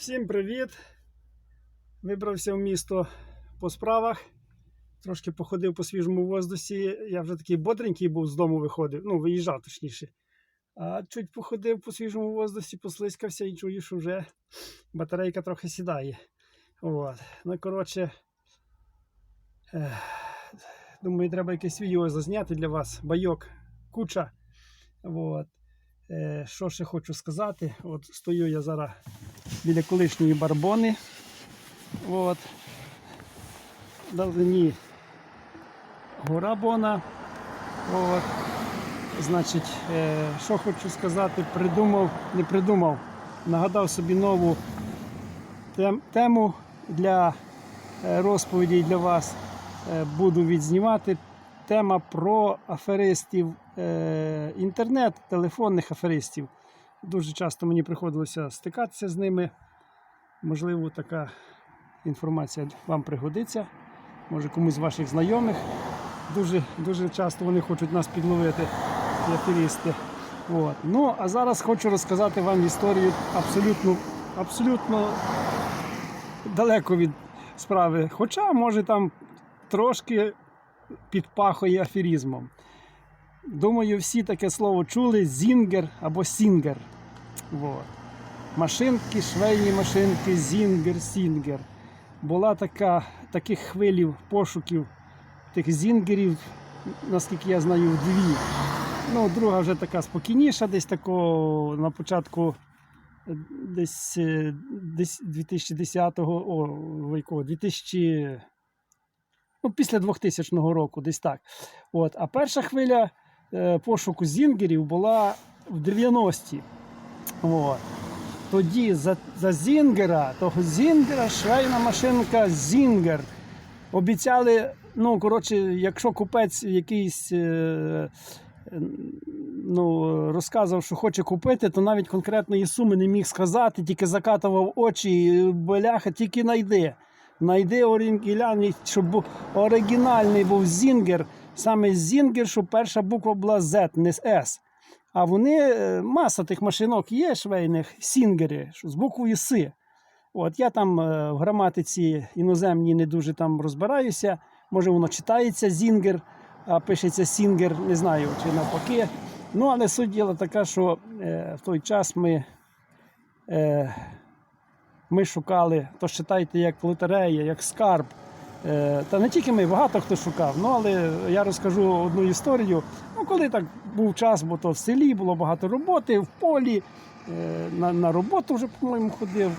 Всім привіт! Вибрався в місто по справах. Трошки походив по свіжому воздусі. Я вже такий бодренький був з дому виходив, ну, виїжджав точніше. А чуть походив по свіжому воздусі, послизкався і чую, що вже батарейка трохи сідає. От. Ну, коротше, думаю, треба якесь відео зазняти для вас. Байок, куча. От. Е, що ще хочу сказати? От стою я зараз біля колишньої барбони. От. Давнині гора Бона. От. Значить, е, що хочу сказати, придумав, не придумав, нагадав собі нову тем, тему для е, розповіді для вас. Буду відзнімати. Тема про аферистів е, інтернет, телефонних аферистів. Дуже часто мені приходилося стикатися з ними. Можливо, така інформація вам пригодиться. Може комусь з ваших знайомих. Дуже, дуже часто вони хочуть нас підловити, аферисти. От. Ну, а зараз хочу розказати вам історію абсолютно, абсолютно далеко від справи. Хоча, може, там трошки підпахує аферизмом. Думаю, всі таке слово чули зінгер або сінгер. Вот. Машинки, швейні машинки, зінгер, сінгер. Була така, таких хвилів пошуків тих зінгерів, наскільки я знаю, дві. Ну, друга вже така спокійніша, десь тако на початку е, десь, е, десь 2010-го, о, якого, 2000, ну, після 2000 року, десь так. От. А перша хвиля е, пошуку зінгерів була в 90-ті. От. Тоді за, за Зінгера, того Зінгера, швейна машинка Зінгер. Обіцяли, ну, коротше, якщо купець якийсь е, ну, розказував, що хоче купити, то навіть конкретної суми не міг сказати, тільки закатував очі, бляха, тільки найди. Найди оригінальний, щоб оригінальний був Зінгер, саме Зінгер, щоб перша буква була Z, не S. А вони, е, маса тих машинок є швейних, сінгери, з буквою С. От я там е, в граматиці іноземній не дуже там розбираюся. Може воно читається зінгер, а пишеться сінгер, не знаю, чи навпаки. Ну, але суть діла така, що е, в той час ми, е, ми шукали, то читайте як лотерея, як скарб. Е, Та не тільки ми, багато хто шукав. Ну, але я розкажу одну історію. Ну, коли так був час, бо то в селі було багато роботи, в полі, е, на, на роботу вже, по-моєму, ходив.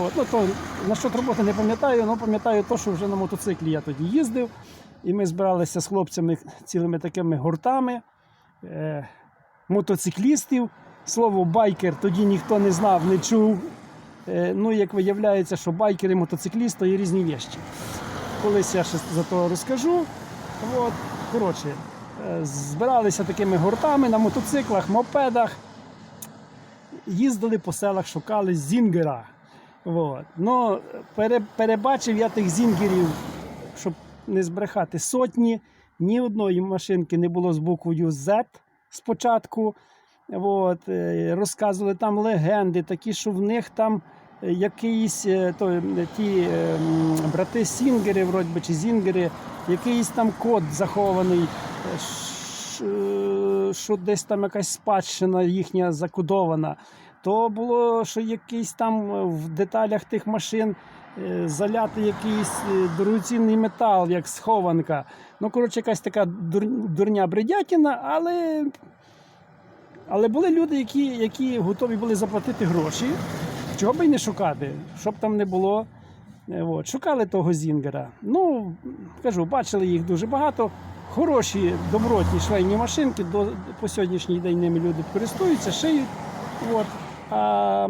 От. Ну, то, на що роботи не пам'ятаю, але пам'ятаю те, що вже на мотоциклі я тоді їздив. І ми збиралися з хлопцями цілими такими гуртами е, мотоциклістів. Слово байкер тоді ніхто не знав, не чув. Е, ну, як виявляється, що байкери мотоциклісти і різні вещі. Колись я ще за то розкажу. От. Коротше, е, збиралися такими гуртами на мотоциклах, мопедах. Їздили по селах, шукали зінгера. От. Ну, пере, перебачив я тих зінгерів, щоб не збрехати сотні. Ні одної машинки не було з буквою Z спочатку. От. е, Розказували там легенди, такі, що в них там е, якісь е, то, ті брати Сінгери, вроді би, чи Зінгери, якийсь там код захований, що десь там якась спадщина їхня закодована. То було, що якийсь там в деталях тих машин заляти якийсь дорогоцінний метал, як схованка. Ну, коротше, якась така дурня бредятіна, але, але були люди, які, які готові були заплатити гроші. Чого би й не шукати, щоб там не було. Е, От, шукали того Зінгера. Ну, кажу, бачили їх дуже багато. Хороші, добротні швейні машинки. До, по сьогоднішній день ними люди користуються, шиють. От. А,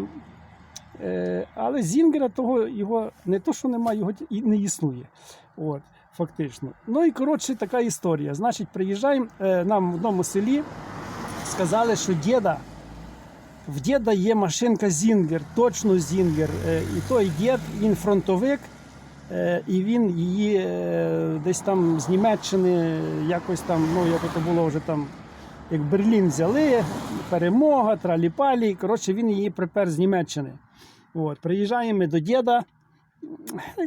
е, але Зінгера того його не то, що немає, його і не існує. От, фактично. Ну і коротше така історія. Значить, приїжджаємо е, нам в одному селі, сказали, що діда. В діда є машинка Зінгер, точно Зінгер. Е, І той дід, він фронтовик, е, і він її е, десь там з Німеччини, якось там, ну як це було вже там, як Берлін взяли, перемога, траліпалі. Коротше, він її припер з Німеччини. От, приїжджаємо до діда.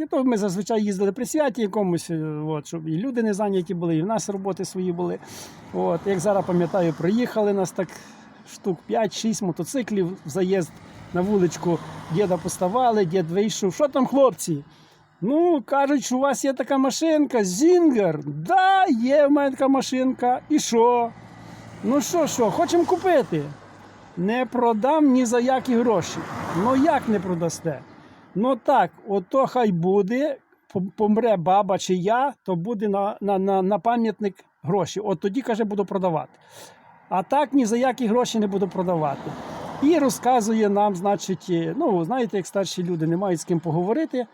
То ми зазвичай їздили при святі якомусь, е, от, щоб і люди не зайняті були, і в нас роботи свої були. От, як зараз пам'ятаю, приїхали нас так штук 5-6 мотоциклів в заїзд на вуличку. Діда поставали, дід вийшов. Що там, хлопці? Ну, кажуть, що у вас є така машинка, Зінгер. Да, є в мене така машинка. І що? Ну що, що, хочемо купити? Не продам ні за які гроші. Ну як не продасте? Ну так, ото хай буде, помре баба чи я, то буде на, на, на, на пам'ятник гроші. От тоді, каже, буду продавати. А так ні за які гроші не буду продавати. І розказує нам, значить, е, ну, знаєте, як старші люди не мають з ким поговорити.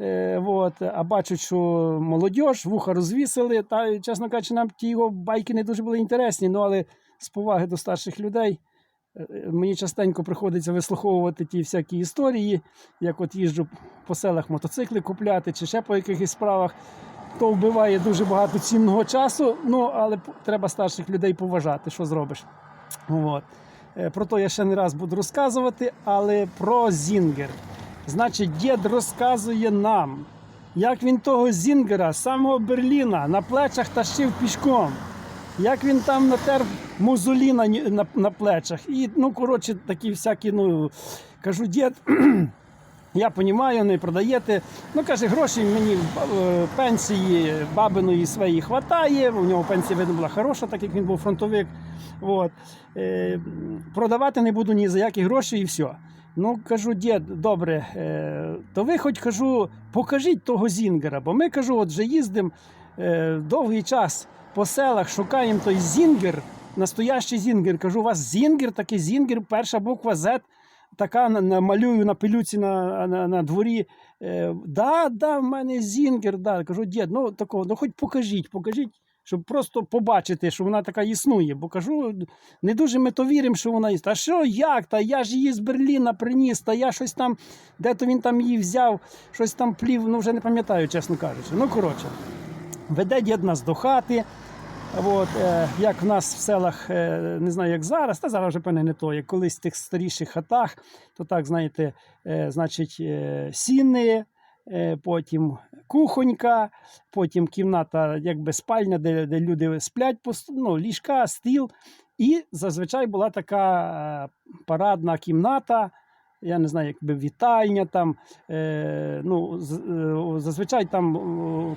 Е, от, а бачать, що молодь, вуха розвісили. Та, чесно кажучи, нам ті його байки не дуже були інтересні, ну, але з поваги до старших людей. Е, Мені частенько приходиться вислуховувати ті всякі історії, як от їжджу по селах мотоцикли купляти чи ще по якихось справах. То вбиває дуже багато цінного часу, ну але треба старших людей поважати, що зробиш. От. Е, Про то я ще не раз буду розказувати, але про Зінгер. Значить, дід розказує нам, як він того Зінгера, самого Берліна, на плечах тащив пішком. Як він там натер мозолі на, на, на плечах. І, ну, коротше, такі всякі, ну, кажу, дід, я розумію, не продаєте. Ну, каже, грошей мені е, пенсії бабиної своєї хватає. У нього пенсія видно була хороша, так як він був фронтовик. От. Е, продавати не буду ні за які гроші і все. Ну, кажу, дід, добре, е, то ви хоч кажу, покажіть того Зінгера, бо ми кажу, от вже їздимо е, довгий час по селах, шукаємо той Зінгер, настоящий Зінгер. Кажу, у вас Зінгер, такий Зінгер, перша буква Z, така на- намалюю на пилюці на, на, на дворі. Е, да, да, в мене Зінгер, да. Кажу, дід, ну такого, ну хоч покажіть, покажіть. Щоб просто побачити, що вона така існує. Бо кажу, не дуже ми то віримо, що вона існує. Та що, як? Та я ж її з Берліна приніс, та я щось там, де то він там її взяв, щось там плів, ну вже не пам'ятаю, чесно кажучи. Ну, коротше, веде дід нас до хати. От, е, як в нас в селах, е, не знаю, як зараз, та зараз вже певне не то, як колись в тих старіших хатах, то так, знаєте, е, значить, е, сіни, е, потім кухонька, потім кімната, якби спальня, де, де люди сплять, ну, ліжка, стіл. І зазвичай була така е, парадна кімната. Я не знаю, якби вітальня там. Е, ну, з- е, зазвичай там,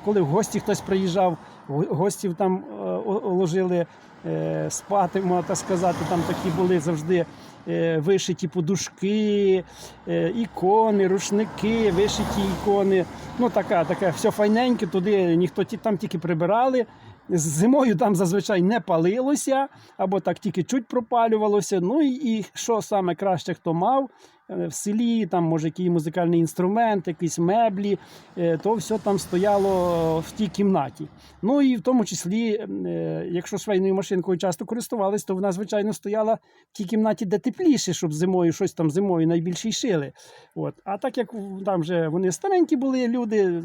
коли в гості хтось приїжджав, го- гостів там е, ложили е, спати, можна так сказати. Там такі були завжди е, вишиті подушки, е, ікони, рушники, вишиті ікони. Ну, така, таке все файненьке, туди ніхто там тільки прибирали. Зимою там зазвичай не палилося, або так тільки чуть пропалювалося. Ну і, і що саме краще, хто мав е, в селі, там може який музикальний інструмент, якісь меблі, е, то все там стояло в тій кімнаті. Ну і в тому числі, е, якщо швейною машинкою часто користувались, то вона, звичайно, стояла в тій кімнаті, де тепліше, щоб зимою щось там зимою найбільше й шили. От. А так як там вже вони старенькі були люди,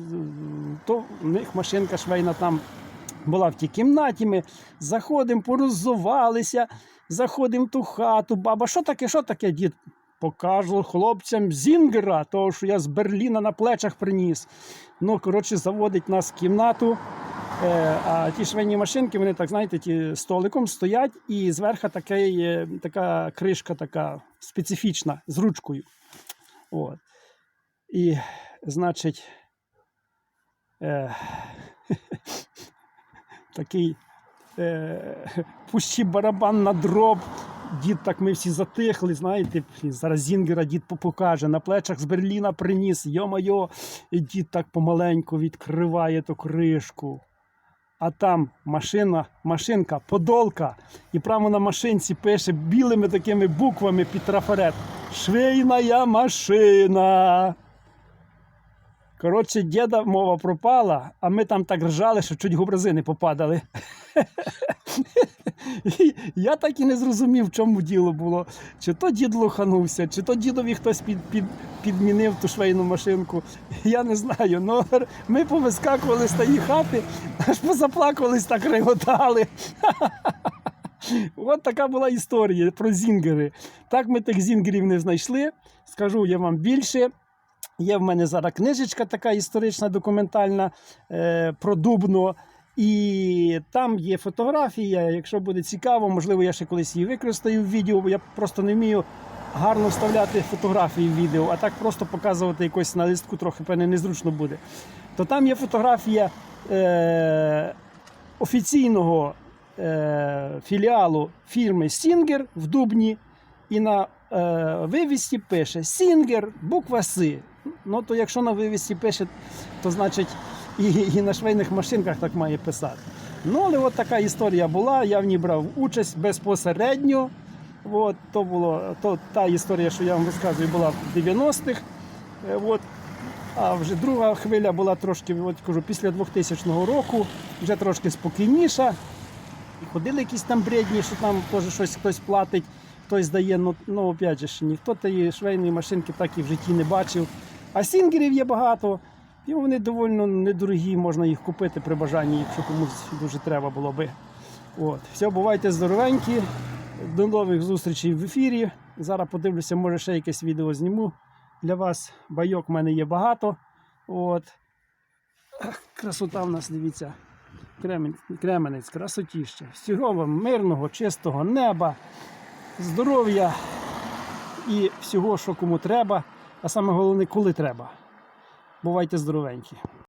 то в них машинка швейна там була в тій кімнаті. Ми заходимо, пороззувалися, заходимо в ту хату. Баба, що таке, що таке, дід? Покажу хлопцям Зінгера, того, що я з Берліна на плечах приніс. Ну, коротше, заводить нас в кімнату. Е, а ті швейні машинки, вони так, знаєте, ті столиком стоять, і зверху такий, така кришка така специфічна з ручкою. От. І, значить, е, такий е, пущі барабан на дроб. Дід так ми всі затихли, знаєте, зараз Зінгера дід покаже, на плечах з Берліна приніс, йо-майо, і дід так помаленьку відкриває ту кришку. А там машина, машинка, подолка, і прямо на машинці пише білими такими буквами під трафарет Швейна машина. Коротше, діда мова пропала, а ми там так ржали, що чуть гобрази не попадали. Я так і не зрозумів, в чому діло було. Чи то дід лоханувся, чи то дідові хтось під, під, підмінив ту швейну машинку. Я не знаю. Ну, ми повискакували з тієї хати, аж позаплакались, так реготали. От така була історія про зінгери. Так ми тих зінгерів не знайшли. скажу я вам більше. Є в мене зараз книжечка така історична, документальна е, про Дубно. І там є фотографія. Якщо буде цікаво, можливо, я ще колись її використаю в відео, бо я просто не вмію гарно вставляти фотографії в відео, а так просто показувати якось на листку трохи певне незручно буде. То там є фотографія е, офіційного е, філіалу фірми Сінгер в Дубні. І на е, вивісті пише Сінгер, буква С. Ну то якщо на вивісті пише, то значить і, і на швейних машинках так має писати. Ну, але от така історія була. Я в ній брав участь безпосередньо. От, то було то, та історія, що я вам розказую, була в 90-х. Е, От. А вже друга хвиля була трошки, от кажу, після 2000 року, вже трошки спокійніша. Ходили якісь там бредні, що там теж щось хтось платить, хтось дає. Ну, ну опять же, ніхто тієї швейної машинки так і в житті не бачив. А сінгерів є багато, і вони доволі недорогі, можна їх купити при бажанні, якщо комусь дуже треба було би. От. Все, бувайте здоровенькі. До нових зустрічей в ефірі. Зараз подивлюся, може ще якесь відео зніму для вас. Байок в мене є багато. От. Красота в нас, дивіться. Кремен, Кременець, красотіще. Всього вам мирного, чистого неба, здоров'я і всього, що кому треба. А саме головне, коли треба. Бувайте здоровенькі.